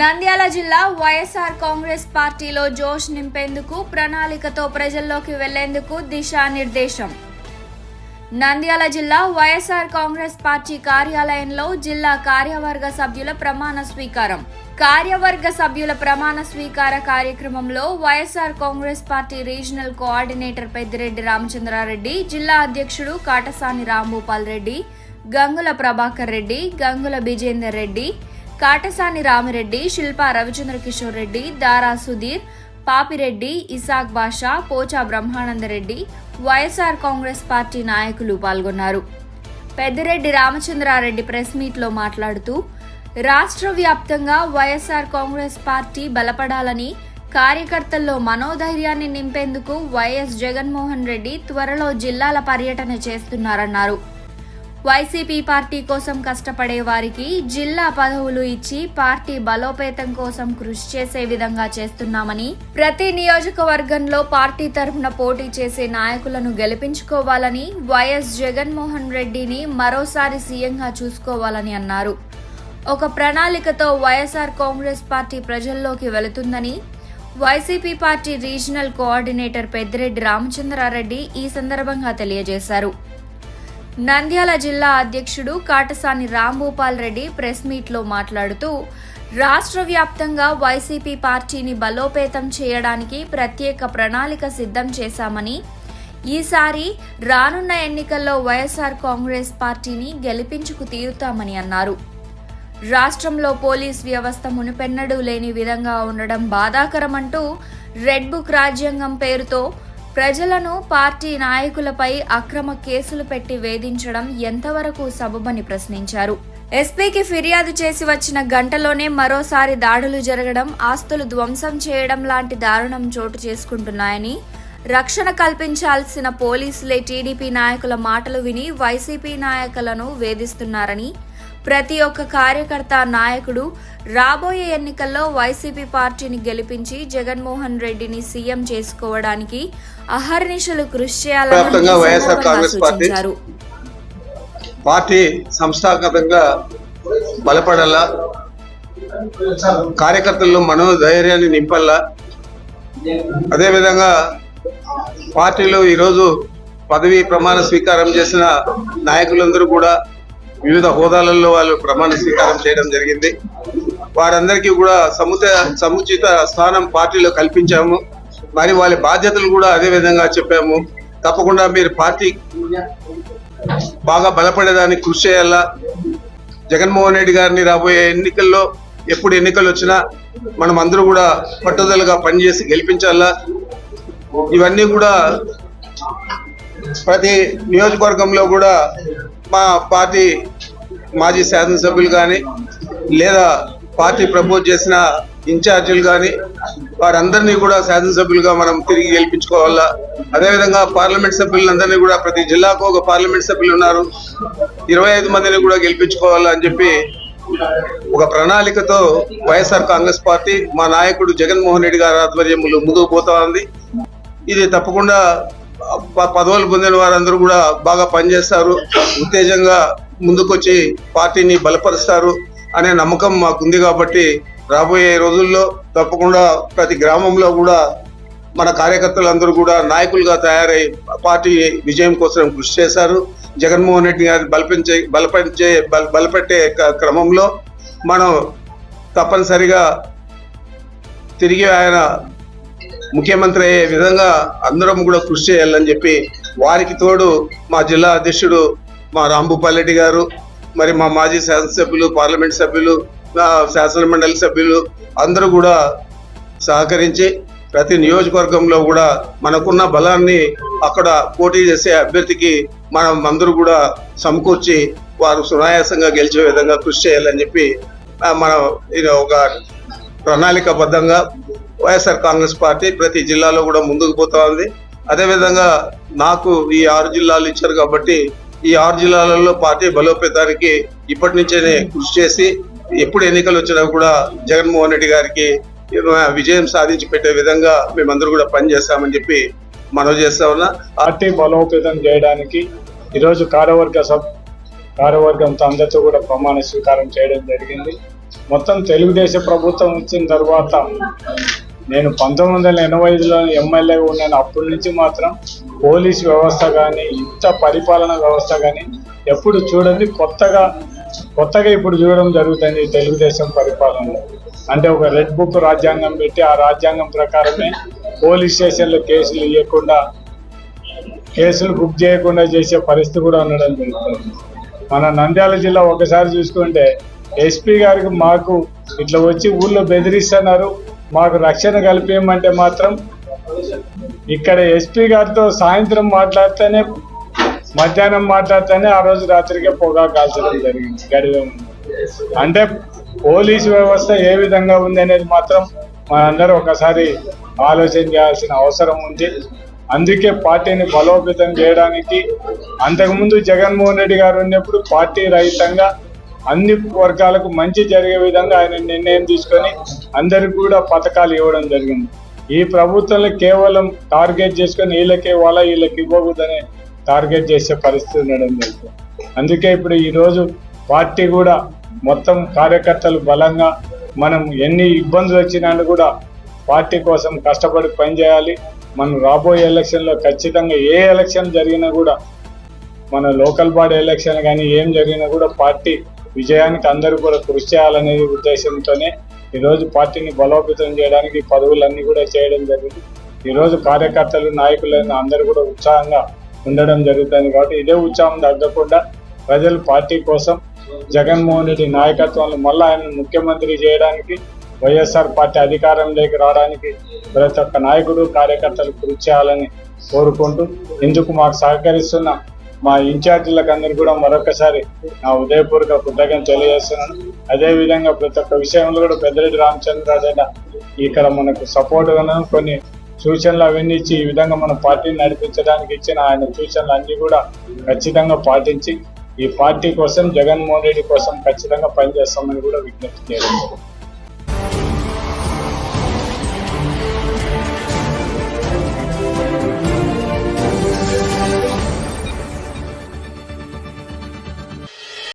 నంద్యాల జిల్లా వైఎస్ఆర్ కాంగ్రెస్ పార్టీలో జోష్ నింపేందుకు ప్రణాళికతో ప్రజల్లోకి వెళ్ళేందుకు దిశానిర్దేశం. నంద్యాల జిల్లా వైఎస్ఆర్ కాంగ్రెస్ పార్టీ కార్యాలయంలో జిల్లా కార్యవర్గ సభ్యుల ప్రమాణ స్వీకారం. కార్యవర్గ సభ్యుల ప్రమాణ స్వీకార కార్యక్రమంలో YSR Congress party regional coordinator Peddireddy Ramachandrareddy జిల్లా అధ్యక్షుడు కాటసాని రాంభూపాల్ రెడ్డి గంగుల ప్రభాకర్ రెడ్డి గంగుల బిజేందర్ రెడ్డి కాటసాని రామిరెడ్డి శిల్పా రవిచంద్ర కిషోర్ రెడ్డి దారా సుధీర్ పాపిరెడ్డి ఇసాక్ బాషా పోచా బ్రహ్మానందరెడ్డి వైఎస్ఆర్ కాంగ్రెస్ పార్టీ నాయకులు పాల్గొన్నారు. పెద్దిరెడ్డి రామచంద్రారెడ్డి ప్రెస్ మీట్లో మాట్లాడుతూ రాష్ట్ర వ్యాప్తంగా వైఎస్ఆర్ కాంగ్రెస్ పార్టీ బలపడాలని కార్యకర్తల్లో మనోధైర్యాన్ని నింపేందుకు వైఎస్ జగన్మోహన్ రెడ్డి త్వరలో జిల్లాల పర్యటన చేస్తున్నారన్నారు. వైసీపీ పార్టీ కోసం కష్టపడే వారికి జిల్లా పదవులు ఇచ్చి పార్టీ బలోపేతం కోసం కృషి చేసే విధంగా చేస్తున్నామని ప్రతి నియోజకవర్గంలో పార్టీ తరఫున పోటీ చేసే నాయకులను గెలిపించుకోవాలని వైఎస్ జగన్మోహన్ రెడ్డిని మరోసారి సీఎంగా చూసుకోవాలని అన్నారు. ఒక ప్రణాళికతో వైఎస్ఆర్ కాంగ్రెస్ పార్టీ ప్రజల్లోకి వెళుతుందని YCP party regional coordinator Peddireddy Ramachandrareddy ఈ సందర్భంగా తెలియజేశారు. నంద్యాల జిల్లా అధ్యక్షుడు కాటసాని రాంభూపాల్ రెడ్డి ప్రెస్ మీట్లో మాట్లాడుతూ రాష్ట్ర వ్యాప్తంగా వైసీపీ పార్టీని బలోపేతం చేయడానికి ప్రత్యేక ప్రణాళిక సిద్ధం చేశామని ఈసారి రానున్న ఎన్నికల్లో వైఎస్ఆర్ కాంగ్రెస్ పార్టీని గెలిపించుకు తీరుతామని అన్నారు. రాష్ట్రంలో పోలీస్ వ్యవస్థ మునిపెన్నడూ లేని విధంగా ఉండడం బాధాకరమంటూ రెడ్ బుక్ రాజ్యాంగం పేరుతో ప్రజలను పార్టీ నాయకులపై అక్రమ కేసులు పెట్టి వేధించడం ఎంతవరకు సబబని ప్రశ్నించారు. ఎస్పీకి ఫిర్యాదు చేసి వచ్చిన గంటలోనే మరోసారి దాడులు జరగడం ఆస్తులు ధ్వంసం చేయడం లాంటి దారుణం చోటు చేసుకుంటున్నాయని రక్షణ కల్పించాల్సిన పోలీసులే టీడీపీ నాయకుల మాటలు విని వైసీపీ నాయకులను వేధిస్తున్నారని ప్రతి ఒక్క కార్యకర్త నాయకుడు రాబోయే ఎన్నికల్లో వైసీపీ పార్టీని గెలిపించి జగన్మోహన్ రెడ్డిని సీఎం చేసుకోవడానికి అహర్నిశలు కృషి చేయాలని సూచించారు. పార్టీ సంస్థాగతంగా బలపడాలా కార్యకర్తల్లో మనోధైర్యాన్ని నింపల్లా అదేవిధంగా పార్టీలో ఈరోజు పదవి ప్రమాణ స్వీకారం చేసిన నాయకులందరూ కూడా వివిధ హోదాలలో వాళ్ళు ప్రమాణ స్వీకారం చేయడం జరిగింది. వారందరికీ కూడా సముత సముచిత స్థానం పార్టీలో కల్పించాము. మరి వాళ్ళ బాధ్యతలు కూడా అదే విధంగా చెప్పాము. తప్పకుండా మీరు పార్టీ బాగా బలపడేదానికి కృషి చేయాలా? జగన్మోహన్ రెడ్డి గారిని రాబోయే ఎన్నికల్లో ఎప్పుడు ఎన్నికలు వచ్చినా మనం అందరూ కూడా పట్టుదలగా పనిచేసి గెలిపించాలా? ఇవన్నీ కూడా ప్రతి నియోజకవర్గంలో కూడా మా పార్టీ మాజీ శాసనసభ్యులు కానీ లేదా పార్టీ ప్రపోజ్ చేసిన ఇన్ఛార్జీలు కానీ వారందరినీ కూడా శాసనసభ్యులుగా మనం తిరిగి గెలిపించుకోవాలా? అదేవిధంగా పార్లమెంట్ సభ్యులందరినీ కూడా ప్రతి జిల్లాకు ఒక పార్లమెంట్ సభ్యులు ఉన్నారు. ఇరవై ఐదు మందిని కూడా గెలిపించుకోవాలా అని చెప్పి ఒక ప్రణాళికతో వైఎస్ఆర్ కాంగ్రెస్ పార్టీ మా నాయకుడు జగన్మోహన్ రెడ్డి గారి ఆధ్వర్యంలో ముందుకు పోతా ఉంది. ఇది తప్పకుండా ప- పదవులు పొందిన వారందరూ కూడా బాగా పనిచేస్తారు. ఉత్తేజంగా ముందుకొచ్చి పార్టీని బలపరుస్తారు. అనే నమ్మకం మాకుంది కాబట్టి రాబోయే రోజుల్లో తప్పకుండా ప్రతి గ్రామంలో కూడా మన కార్యకర్తలందరూ కూడా నాయకులుగా తయారై పార్టీ విజయం కోసం కృషి చేశారు. జగన్మోహన్ రెడ్డి గారిని బలపించే బలపరిచే బలపెట్టే క- క్రమంలో మనం తప్పనిసరిగా తిరిగి ఆయన ముఖ్యమంత్రి అయ్యే విధంగా అందరం కూడా కృషి చేయాలని చెప్పి వారికి తోడు మా జిల్లా అధ్యక్షుడు మా రాంభూపాల్ గారు మరి మా మాజీ శాసనసభ్యులు పార్లమెంట్ సభ్యులు శాసన మండలి సభ్యులు అందరూ కూడా సహకరించి ప్రతి నియోజకవర్గంలో కూడా మనకున్న బలాన్ని అక్కడ పోటీ చేసే అభ్యర్థికి మనం అందరూ కూడా సమకూర్చి వారు సునాయాసంగా గెలిచే విధంగా కృషి చేయాలని చెప్పి మనం ఇది ఒక ప్రణాళికబద్ధంగా వైఎస్ఆర్ కాంగ్రెస్ పార్టీ ప్రతి జిల్లాలో కూడా ముందుకు పోతా ఉంది. అదేవిధంగా నాకు ఈ ఆరు జిల్లాలు ఇచ్చారు కాబట్టి ఈ ఆరు జిల్లాలలో పార్టీ బలోపేతానికి ఇప్పటి నుంచేనే కృషి చేసి ఎప్పుడు ఎన్నికలు వచ్చినా కూడా జగన్మోహన్ రెడ్డి గారికి విజయం సాధించి పెట్టే విధంగా మేమందరూ కూడా పనిచేస్తామని చెప్పి మనవి చేస్తా ఉన్నా. పార్టీ బలోపేతం చేయడానికి ఈరోజు కార్యవర్గ సబ్ కార్యవర్గంతో అందరితో కూడా ప్రమాణ స్వీకారం చేయడం జరిగింది. మొత్తం తెలుగుదేశం ప్రభుత్వం వచ్చిన తర్వాత నేను పంతొమ్మిది వందల ఎనభై ఐదులో ఎమ్మెల్యే ఉన్నాను. అప్పటి నుంచి మాత్రం పోలీస్ వ్యవస్థ కానీ ఇంత పరిపాలన వ్యవస్థ కానీ ఎప్పుడు చూడండి కొత్తగా కొత్తగా ఇప్పుడు చూడడం జరుగుతుంది తెలుగుదేశం పరిపాలనలో. అంటే ఒక రెడ్ బుక్ రాజ్యాంగం పెట్టి ఆ రాజ్యాంగం ప్రకారమే పోలీస్ స్టేషన్లో కేసులు ఇవ్వకుండా కేసులు బుక్ చేయకుండా చేసే పరిస్థితి కూడా ఉండడం జరుగుతుంది. మన నంద్యాల జిల్లా ఒకసారి చూసుకుంటే ఎస్పీ గారికి మాకు ఇట్లా వచ్చి ఊళ్ళో బెదిరిస్తున్నారు. మాకు రక్షణ కల్పేయమంటే మాత్రం ఇక్కడ ఎస్పీ గారితో సాయంత్రం మాట్లాడితేనే మధ్యాహ్నం మాట్లాడితేనే ఆ రోజు రాత్రికే పొగా కాల్చడం జరిగింది గడివే అంటే పోలీసు వ్యవస్థ ఏ విధంగా ఉంది అనేది మాత్రం మనందరూ ఒకసారి ఆలోచన చేయాల్సిన అవసరం ఉంది. అందుకే పార్టీని బలోపేతం చేయడానికి అంతకుముందు జగన్మోహన్ రెడ్డి గారు ఉన్నప్పుడు పార్టీ రహితంగా అన్ని వర్గాలకు మంచి జరిగే విధంగా ఆయన నిర్ణయం తీసుకొని అందరికి కూడా పథకాలు ఇవ్వడం జరిగింది. ఈ ప్రభుత్వంలో కేవలం టార్గెట్ చేసుకొని వీళ్ళకి ఇవ్వాలా వీళ్ళకి ఇవ్వకూడదని టార్గెట్ చేసే పరిస్థితి ఉండడం జరుగుతుంది అందుకే ఇప్పుడు ఈరోజు పార్టీ కూడా మొత్తం కార్యకర్తలు బలంగా మనం ఎన్ని ఇబ్బందులు వచ్చినా కూడా పార్టీ కోసం కష్టపడి పనిచేయాలి. మనం రాబోయే ఎలక్షన్లో ఖచ్చితంగా ఏ ఎలక్షన్ జరిగినా కూడా మన లోకల్ బాడీ ఎలక్షన్ కానీ ఏం జరిగినా కూడా పార్టీ విజయానికి అందరూ కూడా కృషి చేయాలనే ఉద్దేశంతోనే ఈరోజు పార్టీని బలోపేతం చేయడానికి పదవులన్నీ కూడా చేయడం జరిగింది. ఈరోజు కార్యకర్తలు నాయకులైన అందరూ కూడా ఉత్సాహంగా ఉండడం జరుగుతుంది కాబట్టి ఇదే ఉత్సాహం తగ్గకుండా ప్రజలు పార్టీ కోసం జగన్మోహన్ రెడ్డి నాయకత్వంలో మళ్ళీ ఆయన ముఖ్యమంత్రి చేయడానికి వైఎస్ఆర్ పార్టీ అధికారంలోకి రావడానికి ప్రతి ఒక్క నాయకుడు కార్యకర్తలు కృషి చేయాలని కోరుకుంటూ ఇందుకు మాకు సహకరిస్తున్న మా ఇన్ఛార్జీలకు అందరికీ కూడా మరొకసారి నా ఉదయపూర్వక కృతజ్ఞత తెలియజేస్తున్నాను అదేవిధంగా ప్రతి ఒక్క విషయంలో కూడా పెద్దరెడ్డి రామచంద్రరాజు అయిన ఇక్కడ మనకు సపోర్ట్ కొన్ని సూచనలు అవన్నీ ఇచ్చి ఈ విధంగా మన పార్టీని నడిపించడానికి ఇచ్చిన ఆయన సూచనలు అన్నీ కూడా ఖచ్చితంగా పాటించి ఈ పార్టీ కోసం జగన్మోహన్ రెడ్డి కోసం ఖచ్చితంగా పనిచేస్తామని కూడా విజ్ఞప్తి చేయడం జరుగుతుంది.